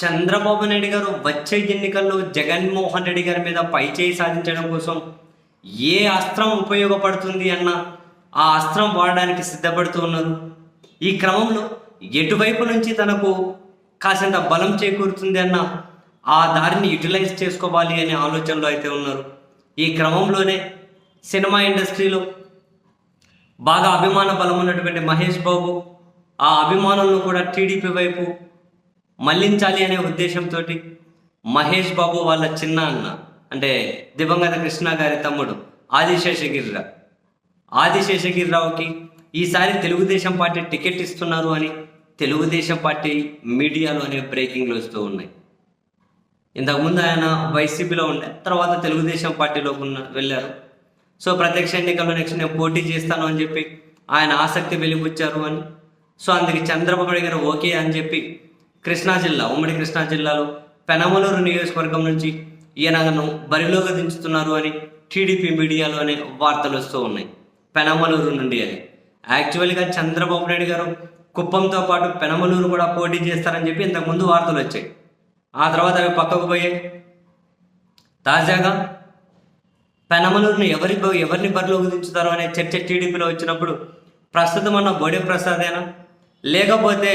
చంద్రబాబు నాయుడు గారు వచ్చే ఎన్నికల్లో జగన్మోహన్ రెడ్డి గారి మీద పైచేయి సాధించడం కోసం ఏ అస్త్రం ఉపయోగపడుతుంది అన్న ఆ అస్త్రం వాడడానికి సిద్ధపడుతూ ఉన్నారు. ఈ క్రమంలో ఎటువైపు నుంచి తనకు కాసింత బలం చేకూరుతుంది అన్న ఆ దారిని యూటిలైజ్ చేసుకోవాలి అనే ఆలోచనలో అయితే ఉన్నారు. ఈ క్రమంలోనే సినిమా ఇండస్ట్రీలో బాగా అభిమాన బలం ఉన్నటువంటి మహేష్ బాబు ఆ అభిమానులను కూడా టీడీపీ వైపు మళ్ళించాలి అనే ఉద్దేశంతో మహేష్ బాబు వాళ్ళ చిన్న అన్న అంటే దివంగత కృష్ణ గారి తమ్ముడు ఆదిశేషగిరిరావు. ఆదిశేషగిరిరావుకి ఈసారి తెలుగుదేశం పార్టీ టికెట్ ఇస్తున్నారు అని తెలుగుదేశం పార్టీ మీడియాలోనే బ్రేకింగ్లు వస్తూ ఉన్నాయి. ఇంతకుముందు ఆయన వైసీపీలో ఉండే తర్వాత తెలుగుదేశం పార్టీలోకి ఉన్న వెళ్ళారు. సో ప్రత్యక్ష ఎన్నికల్లో నెక్స్ట్ నేను పోటీ చేస్తాను అని చెప్పి ఆయన ఆసక్తి వెలిపుచ్చారు అని. సో అందుకే చంద్రబాబు గారు ఓకే అని చెప్పి కృష్ణా జిల్లా ఉమ్మడి కృష్ణా జిల్లాలో పెనమలూరు నియోజకవర్గం నుంచి ఈయనను బరిలోకి దించుతున్నారు అని టీడీపీ మీడియాలోనే వార్తలు వస్తూ ఉన్నాయి. పెనమలూరు నుండి అని. యాక్చువల్గా చంద్రబాబు నాయుడు గారు కుప్పంతో పాటు పెనమలూరు కూడా పోటీ చేస్తారని చెప్పి ఇంతకుముందు వార్తలు వచ్చాయి. ఆ తర్వాత అవి పక్కకు పోయాయి. తాజాగా పెనమలూరుని ఎవరి ఎవరిని బరిలోకి దించుతారో అనే చర్చ టీడీపీలో వచ్చినప్పుడు ప్రస్తుతం అన్న బోడే ప్రసాదేనా? లేకపోతే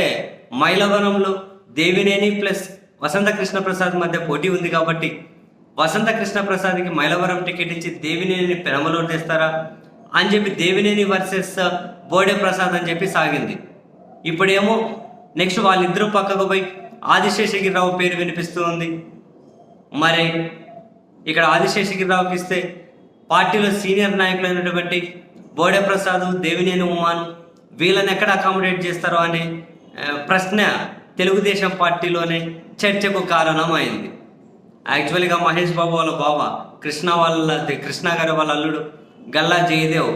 మైలవరంలో దేవినేని ప్లస్ వసంత కృష్ణ ప్రసాద్ మధ్య పోటీ ఉంది కాబట్టి వసంత కృష్ణ ప్రసాద్కి మైలవరం టికెట్ ఇచ్చి దేవినేని పెనమలూరు తెస్తారా అని చెప్పి దేవినేని వర్సెస్ బోడే ప్రసాద్ అని చెప్పి సాగింది. ఇప్పుడేమో నెక్స్ట్ వాళ్ళిద్దరూ పక్కకు పోయి ఆదిశేషగిరిరావు పేరు వినిపిస్తూ ఉంది మరి ఇక్కడ ఆదిశేషగిరిరావుకి ఇస్తే పార్టీలో సీనియర్ నాయకులైనటువంటి బోడే ప్రసాద్ దేవినేని ఉమాను వీళ్ళని ఎక్కడ అకామిడేట్ చేస్తారో అనే ప్రశ్న తెలుగుదేశం పార్టీలోనే చర్చకు కారణమైంది. యాక్చువల్గా మహేష్ బాబు వాళ్ళ బావ కృష్ణ వాళ్ళ కృష్ణ గారి వాళ్ళ అల్లుడు గల్లా జయదేవ్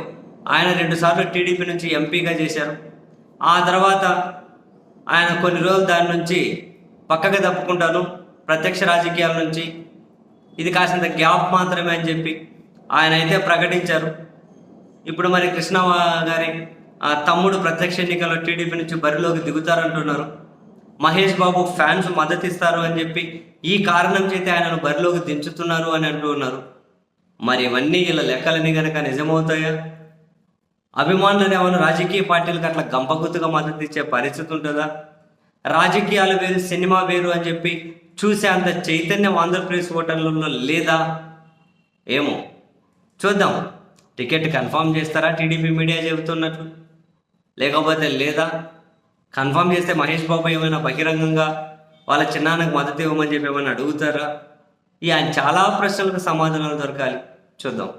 ఆయన రెండుసార్లు టీడీపీ నుంచి ఎంపీగా చేశారు. ఆ తర్వాత ఆయన కొన్ని రోజులు దాని నుంచి పక్కగా తప్పుకుంటాను ప్రత్యక్ష రాజకీయాల నుంచి. ఇది కాసింత గ్యాప్ మాత్రమే అని చెప్పి ఆయన అయితే ప్రకటించారు. ఇప్పుడు మరి కృష్ణ గారి ఆ తమ్ముడు ప్రత్యక్ష ఎన్నికల్లో టీడీపీ నుంచి బరిలోకి దిగుతారంటున్నారు. మహేష్ బాబు ఫ్యాన్స్ మద్దతు ఇస్తారు అని చెప్పి ఈ కారణం చేత ఆయనను బరిలోకి దించుతున్నారు అని అంటూ ఉన్నారు. మరి ఇవన్నీ ఇలా లెక్కలని కనుక నిజమవుతాయా? అభిమానులు ఏమైనా రాజకీయ పార్టీలకు అట్లా గంపగుత్తుగా మద్దతు ఇచ్చే పరిస్థితి ఉంటుందా? రాజకీయాలు వేరు సినిమా వేరు అని చెప్పి చూసే అంత చైతన్యం ఆంధ్రప్రదేశ్ ఓటర్లలో లేదా? ఏమో చూద్దాం. టికెట్ కన్ఫర్మ్ చేస్తారా టీడీపీ మీడియా చెబుతున్నట్లు? లేకపోతే లేదా? కన్ఫర్మ్ చేస్తే మహేష్ బాబు ఏమైనా బహిరంగంగా వాళ్ళ చిన్నాన్నకు మద్దతు ఇవ్వమని చెప్పి ఏమైనా అడుగుతారా? ఈ ఆయన చాలా ప్రశ్నలకు సమాధానాలు దొరకాలి. చూద్దాం.